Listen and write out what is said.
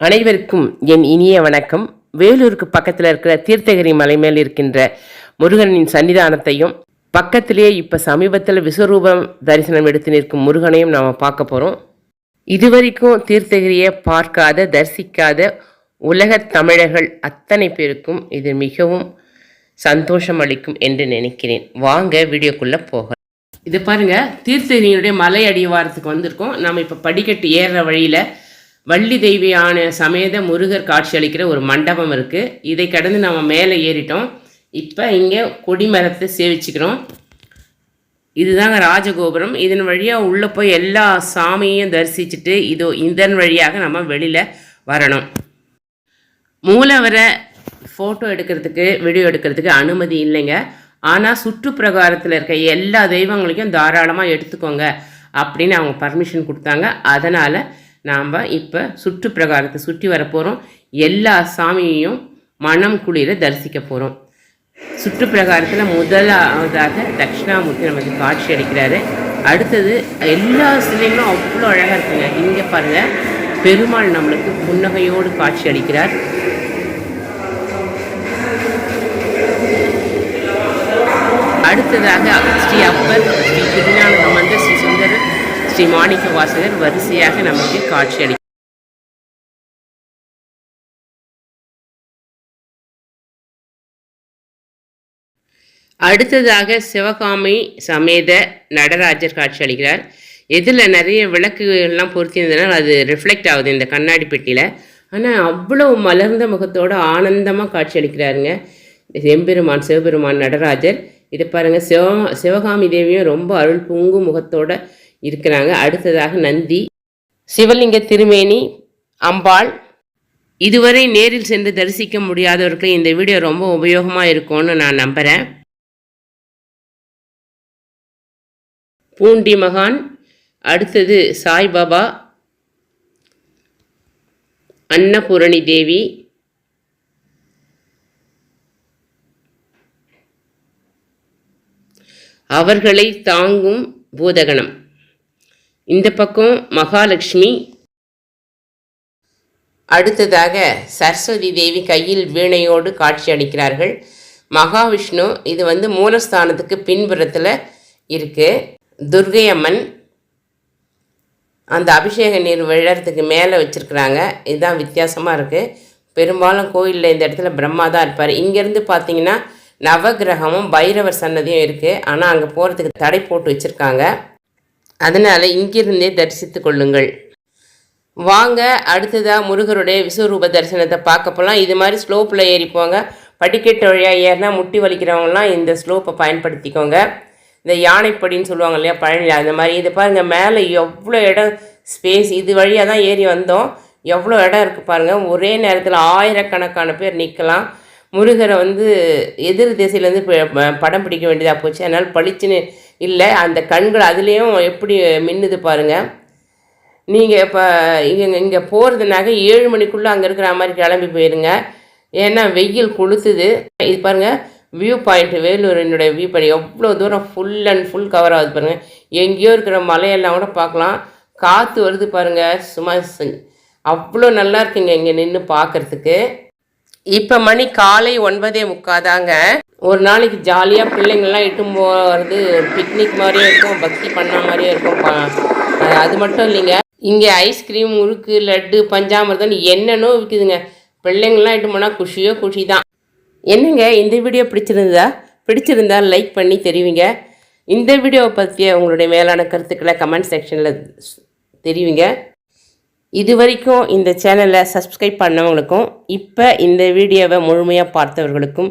அனைவருக்கும் என் இனிய வணக்கம். வேலூருக்கு பக்கத்தில் இருக்கிற தீர்த்தகிரி மலை மேல் இருக்கின்ற முருகனின் சன்னிதானத்தையும் பக்கத்திலேயே இப்போ சமீபத்தில் விஸ்வரூபம் தரிசனம் எடுத்து நிற்கும் முருகனையும் நாம் பார்க்க போகிறோம் இதுவரைக்கும் தீர்த்தகிரியை பார்க்காத தரிசிக்காத உலகத் தமிழர்கள் அத்தனை பேருக்கும் இது மிகவும் சந்தோஷம் அளிக்கும் என்று நினைக்கிறேன். வாங்க வீடியோக்குள்ளே போக இது பாருங்கள் தீர்த்தகிரியினுடைய மலை அடிவாரத்துக்கு வந்திருக்கோம். நம்ம இப்போ படிக்கட்டு ஏறுற வழியில் வள்ளி தெய்வியான சமேத முருகர் காட்சி அளிக்கிற ஒரு மண்டபம் இருக்குது இதை கடந்து நம்ம மேலே ஏறிட்டோம். இப்போ இங்கே கொடிமரத்தை சேவிச்சுக்கிறோம். இதுதாங்க ராஜகோபுரம். இதன் வழியாக உள்ளே போய் எல்லா சாமியையும் தரிசிச்சுட்டு இதோ இதன் வழியாக நம்ம வெளியில் வரணும். மூலவரை ஃபோட்டோ எடுக்கிறதுக்கு வீடியோ எடுக்கிறதுக்கு அனுமதி இல்லைங்க. ஆனால் சுற்றுப்பிரகாரத்தில் இருக்க எல்லா தெய்வங்களையும் தாராளமாக எடுத்துக்கோங்க அப்படின்னு அவங்க பர்மிஷன் கொடுத்தாங்க. அதனால் நாம் இப்போ சுற்றுப்பிரகாரத்தை சுற்றி வர போகிறோம் எல்லா சாமியையும் மனம் குளிர தரிசிக்க போகிறோம் சுற்றுப்பிரகாரத்தில் முதலாவதாக தட்சிணாமூர்த்தி நமக்கு காட்சி அளிக்கிறாரு. அடுத்தது எல்லா சிலைகளும் அவ்வளோ அழகாக இருக்குங்க. இங்கே பாருங்கள் பெருமாள் நம்மளுக்கு புன்னகையோடு காட்சி அளிக்கிறார். அடுத்ததாக ஸ்ரீ அப்பர் ஸ்ரீ திருஞான சம்பந்தர் ஸ்ரீ சுந்தரர் ஸ்ரீ மாணிக்க வாசகர் வரிசையாக நமக்கு காட்சி அளி அடுத்ததாக சிவகாமி சமேத நடராஜர் காட்சி அளிக்கிறார் எதில் நிறைய விளக்குகள்லாம் பொருத்தியிருந்தனால் அது ரிஃப்ளெக்ட் ஆகுது இந்த கண்ணாடி பெட்டியில். ஆனால் அவ்வளோ மலர்ந்த முகத்தோடு ஆனந்தமாக காட்சி அளிக்கிறாருங்க எம்பெருமான் சிவபெருமான் நடராஜர். இதை பாருங்கள் சிவ சிவகாமி தேவியும் ரொம்ப அருள் பூங்கு முகத்தோடு இருக்கிறாங்க. அடுத்ததாக நந்தி. சிவலிங்க திருமேனி அம்பாள். இதுவரை நேரில் சென்று தரிசிக்க முடியாதவர்களுக்கு இந்த வீடியோ ரொம்ப உபயோகமாக இருக்கும்னு நான் நம்புகிறேன் பூண்டி மகான் அடுத்தது சாய்பாபா அன்னபூரணி தேவி. அவர்களை தாங்கும் பூதகணம். இந்த பக்கம் மகாலட்சுமி. அடுத்ததாக சரஸ்வதி தேவி கையில் வீணையோடு காட்சி அளிக்கிறார்கள். மகாவிஷ்ணு இது வந்து மூலஸ்தானத்துக்கு பின்புறத்தில் இருக்குது துர்கை அம்மன் அந்த அபிஷேக நீர் விழறதுக்கு மேலே வச்சுருக்குறாங்க. இதுதான் வித்தியாசமாக இருக்குது பெரும்பாலும் கோயிலில் இந்த இடத்துல பிரம்மா தான் இருப்பார். இங்கேருந்து பார்த்தீங்கன்னா நவகிரகமும் பைரவர் சன்னதியும் இருக்குது ஆனால் அங்கே போகிறதுக்கு தடை போட்டு வச்சுருக்காங்க. அதனால் இங்கிருந்தே தரிசித்து கொள்ளுங்கள். வாங்க அடுத்ததாக முருகருடைய விஸ்வரூப தரிசனத்தை பார்க்க போகலாம் இது மாதிரி ஸ்லோப்பில் ஏறி போங்க. படிக்கட்டு வழியாக ஏறினா முட்டி வலிக்கிறவங்களாம் இந்த ஸ்லோப்பை பயன்படுத்திக்கோங்க. இந்த யானைப்படின்னு சொல்லுவாங்க இல்லையா பழனி அந்த மாதிரி. இது பாருங்கள் மேலே எவ்வளோ இடம் ஸ்பேஸ் இது வழியாக தான் ஏறி வந்தோம். எவ்வளோ இடம் இருக்குது பாருங்கள் ஒரே நேரத்தில் ஆயிரக்கணக்கான பேர் நிற்கலாம். முருகரை வந்து எதிர் திசையிலேருந்து படம் பிடிக்க வேண்டியதாக போச்சு. அதனால் பளிச்சுன்னு இல்லை அந்த கண்கள் அதுலேயும் எப்படி மின்னுது பாருங்கள் நீங்கள் இப்போ இங்கே இங்கே போகிறதுனாக்க ஏழு மணிக்குள்ளே அங்கே இருக்கிற மாதிரி கிளம்பி போயிருங்க. ஏன்னா வெயில் கொளுத்துது. இது பாருங்கள் வியூ பாயிண்ட் வேலூரினுடைய வியூ பாயிண்ட் எவ்வளோ தூரம் ஃபுல் அண்ட் ஃபுல் கவர் ஆகுது பாருங்கள் எங்கேயோ இருக்கிற மலையெல்லாம் கூட பார்க்கலாம். காற்று வருது பாருங்கள் சும்மா அவ்வளோ நல்லா இருக்குங்க இங்கே நின்று பார்க்குறதுக்கு. இப்போ மணி காலை ஒன்பதே முக்காதாங்க. ஒரு நாளைக்கு ஜாலியாக பிள்ளைங்கள்லாம் இட்டும் போகிறது ஒரு பிக்னிக் மாதிரியே இருக்கும் பக்தி பண்ண மாதிரியே இருக்கும். அது மட்டும் இல்லைங்க. இங்கே ஐஸ்கிரீம் முறுக்கு லட்டு பஞ்சாமிரதம் என்னென்னோ விற்குதுங்க பிள்ளைங்கள்லாம் இட்டு போனால் குஷியோ குஷி தான் என்னங்க இந்த வீடியோ பிடிச்சிருந்தா பிடிச்சிருந்தா லைக் பண்ணி தெரிவிங்க. இந்த வீடியோவை பற்றிய உங்களுடைய மேலான கருத்துக்களை கமெண்ட் செக்ஷனில் தெரிவிங்க. இது வரைக்கும் இந்த சேனலை சப்ஸ்கிரைப் பண்ணவங்களுக்கும் இப்போ இந்த வீடியோவை முழுமையாக பார்த்தவர்களுக்கும்